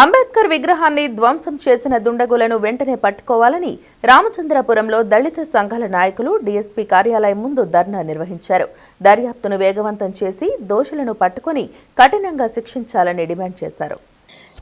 అంబేద్కర్ విగ్రహాన్ని ధ్వంసం చేసిన దుండగులను వెంటనే పట్టుకోవాలని రామచంద్రపురంలో దళిత సంఘాల నాయకులు డీఎస్పీ కార్యాలయం ముందు ధర్నా నిర్వహించారు. దర్యాప్తును వేగవంతం చేసి దోషులను పట్టుకుని కఠినంగా శిక్షించాలని డిమాండ్ చేశారు.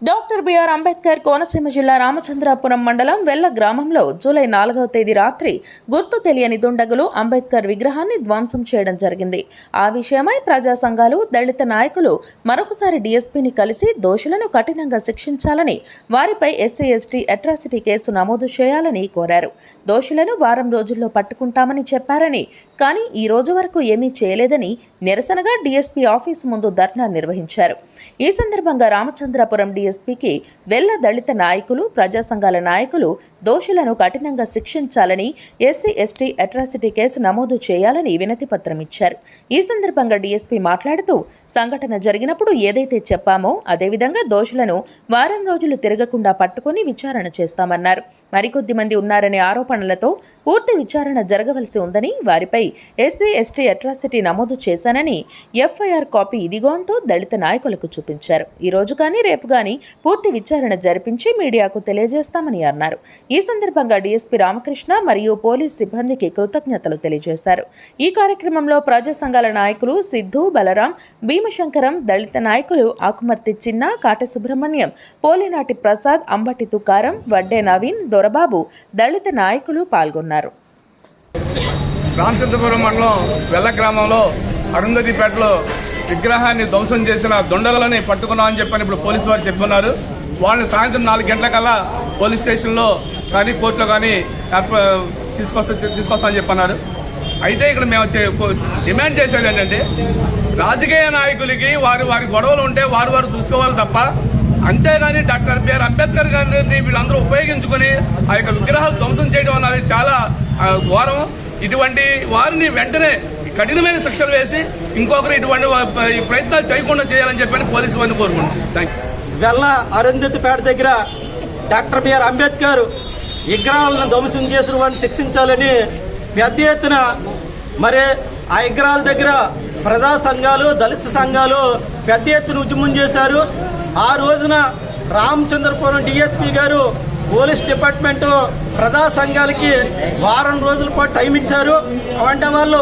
డాక్టర్ బిఆర్ అంబేద్కర్ కోనసీమ జిల్లా రామచంద్రాపురం మండలం వెల్ల గ్రామంలో జూలై నాలుగవ తేదీ రాత్రి గుర్తు తెలియని దుండగులు అంబేద్కర్ విగ్రహాన్ని ధ్వంసం చేయడం జరిగింది. ఆ విషయమై ప్రజా సంఘాలు దళిత నాయకులు మరొకసారి డీఎస్పీని కలిసి దోషులను కఠినంగా శిక్షించాలని వారిపై ఎస్సీ ఎస్టీ అట్రాసిటీ కేసు నమోదు చేయాలని కోరారు. దోషులను వారం రోజుల్లో పట్టుకుంటామని చెప్పారని కానీ ఈ రోజు వరకు ఏమీ చేయలేదని నిరసనగా డీఎస్పీ ఆఫీసు ముందు ధర్నా నిర్వహించారు. ఈ సందర్భంగా రామచంద్రపురం డీఎస్పీకి వెల్ల దళిత నాయకులు ప్రజా సంఘాల నాయకులు దోషులను కఠినంగా శిక్షించాలని ఎస్సీ ఎస్టీ అట్రాసిటీ కేసు నమోదు చేయాలని వినతి పత్రం ఇచ్చారు. ఈ సందర్భంగా డీఎస్పీ మాట్లాడుతూ సంఘటన జరిగినప్పుడు ఏదైతే చెప్పామో అదేవిధంగా దోషులను వారం రోజులు తిరగకుండా పట్టుకుని విచారణ చేస్తామన్నారు. మరికొద్ది మంది ఉన్నారనే ఆరోపణలతో పూర్తి విచారణ జరగవలసి ఉందని వారిపై ఎస్సీ ఎస్టీ అట్రాసిటీ నమోదు చేశానని ఎఫ్ఐఆర్ కాపీ ఇదిగో అంటూ దళిత నాయకులకు చూపించారు. ఈ రోజు కానీ రేపు కానీ పూర్తి విచారణ జరిపించి మీడియాకు తెలియజేస్తామని అన్నారు. ఈ సందర్భంగా డీఎస్పీ రామకృష్ణ మరియు పోలీస్ సిబ్బందికి కృతజ్ఞతలు తెలియజేశారు. ఈ కార్యక్రమంలో ప్రజా సంఘాల నాయకులు సిద్ధు బలరాం భీమశంకరం దళిత నాయకులు ఆకుమర్తి చిన్న కాట సుబ్రహ్మణ్యం పోలినాటి ప్రసాద్ అంబటి తుకారం వడ్డే నవీన్ దొరబాబు దళిత నాయకులు పాల్గొన్నారు. రామచంద్రపురం మండలం వెల్ల గ్రామంలో అరుంధతిపేటలో విగ్రహాన్ని ధ్వంసం చేసిన దొండలని పట్టుకున్నామని చెప్పని ఇప్పుడు పోలీసు వారు చెప్తున్నారు. వాళ్ళని సాయంత్రం నాలుగు గంటలకల్లా పోలీస్ స్టేషన్లో కానీ కోర్టులో కానీ తీసుకొస్తా తీసుకొస్తామని చెప్పన్నారు. అయితే ఇక్కడ మేము కో- డిమాండ్ చేసేది ఏంటంటే రాజకీయ నాయకులకి వారి వారి గొడవలు ఉంటే వారు వారు చూసుకోవాలి తప్ప అంతేగాని డాక్టర్ బిఆర్ అంబేద్కర్ గారిని వీళ్ళందరూ ఉపయోగించుకొని ఆ యొక్క విగ్రహాలు ధ్వంసం చేయడం అన్నది చాలా ఘోరం. ఇటువంటి వారిని వెంటనే కఠినమైన శిక్షలు వేసి ఇంకొకరు ఇటువంటి ప్రయత్నాలు చేయకుండా చేయాలని చెప్పని పోలీసు వారిని కోరుకుంటున్నాను థ్యాంక్ వెల్ల అరుంధతిపేట దగ్గర డాక్టర్ బిఆర్ అంబేద్కర్ విగ్రహాలను ధ్వంసం చేసిన వారిని శిక్షించాలని పెద్ద ఎత్తున మరి ఆ విగ్రహాల దగ్గర ప్రజా సంఘాలు దళిత సంఘాలు పెద్ద ఎత్తున ఉద్యమం చేశారు. ఆ రోజున రామచంద్రపురం డిఎస్పీ గారు పోలీస్ డిపార్ట్మెంట్ ప్రజా సంఘాలకి వారం రోజుల పాటు టైం ఇచ్చారు. అంటే వాళ్ళు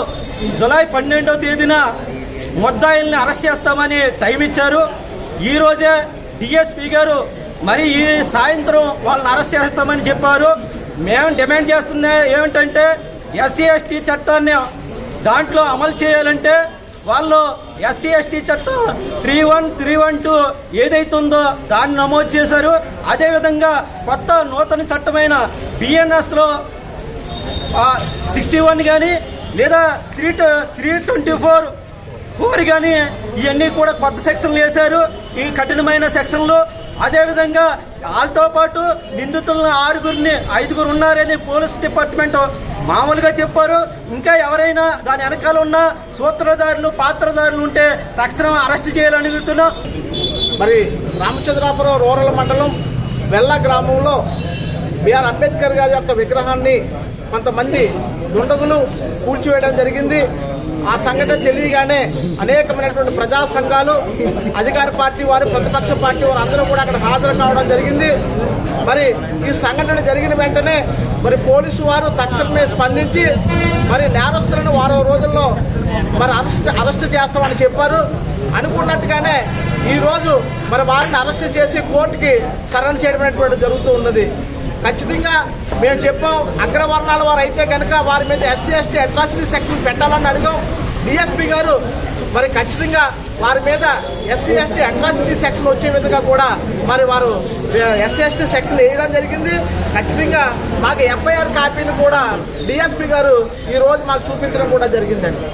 జులై పన్నెండో తేదీన ముద్దాయిల్ని అరెస్ట్ చేస్తామని టైం ఇచ్చారు. ఈరోజే రోజే డిఎస్పీ గారు మరి ఈ సాయంత్రం వాళ్ళని అరెస్ట్ చేస్తామని చెప్పారు. మేము డిమాండ్ చేస్తున్నా ఏమిటంటే ఎస్సీ ఎస్టీ చట్టాన్ని దాంట్లో అమలు చేయాలంటే వాళ్ళు ఎస్సీ ఎస్టీ చట్టం three one three one two ఏదైతుందో దాన్ని నమోదు చేశారు. అదేవిధంగా కొత్త నూతన చట్టమైన బిఎన్ఎస్లో సిక్స్టీ వన్ కానీ లేదా three three twenty four four కానీ ఇవన్నీ కూడా కొత్త సెక్షన్లు వేశారు. ఈ కఠినమైన సెక్షన్లు. అదేవిధంగా వాళ్ళతో పాటు నిందితులను ఆరుగురిని ఐదుగురు ఉన్నారని పోలీస్ డిపార్ట్మెంట్ మామూలుగా చెప్పారు. ఇంకా ఎవరైనా దాని వెనకాల ఉన్న సూత్రధారులు పాత్రధారులు ఉంటే తక్షణం అరెస్ట్ చేయాలని అడుగుతున్నాం. మరి రామచంద్రాపురం రూరల్ మండలం వెల్ల గ్రామంలో బిఆర్ అంబేద్కర్ గారి యొక్క విగ్రహాన్ని కొంతమంది దుండగులు కూల్చివేయడం జరిగింది. ఆ సంఘటన తెలియగానే అనేకమైనటువంటి ప్రజా సంఘాలు అధికార పార్టీ వారు ప్రతిపక్ష పార్టీ వారు అందరూ కూడా అక్కడ హాజరు కావడం జరిగింది. మరి ఈ సంఘటన జరిగిన వెంటనే మరి పోలీసు వారు తక్షణమే స్పందించి మరి నేరస్తులను వారం రోజుల్లో మరి అరెస్ట్ అరెస్ట్ చేస్తామని చెప్పారు. అనుకున్నట్టుగానే ఈ రోజు మరి వారిని అరెస్ట్ చేసి కోర్టుకి సరెండర్ చేయడం జరుగుతూ ఉన్నది. ఖచ్చితంగా మేము చెప్పాం అగ్రవర్ణాల వారు అయితే కనుక వారి మీద ఎస్సీ ఎస్టీ అట్రాసిటీ సెక్షన్ పెట్టాలని అడిగాం. డిఎస్పీ గారు మరి ఖచ్చితంగా వారి మీద ఎస్సీ ఎస్టీ అట్రాసిటీ సెక్షన్ వచ్చే విధంగా కూడా మరి వారు ఎస్సీ ఎస్టీ సెక్షన్ వేయడం జరిగింది. ఖచ్చితంగా మాకు ఎఫ్ఐఆర్ కాపీని కూడా డిఎస్పీ గారు ఈరోజు మాకు చూపించడం కూడా జరిగిందండి.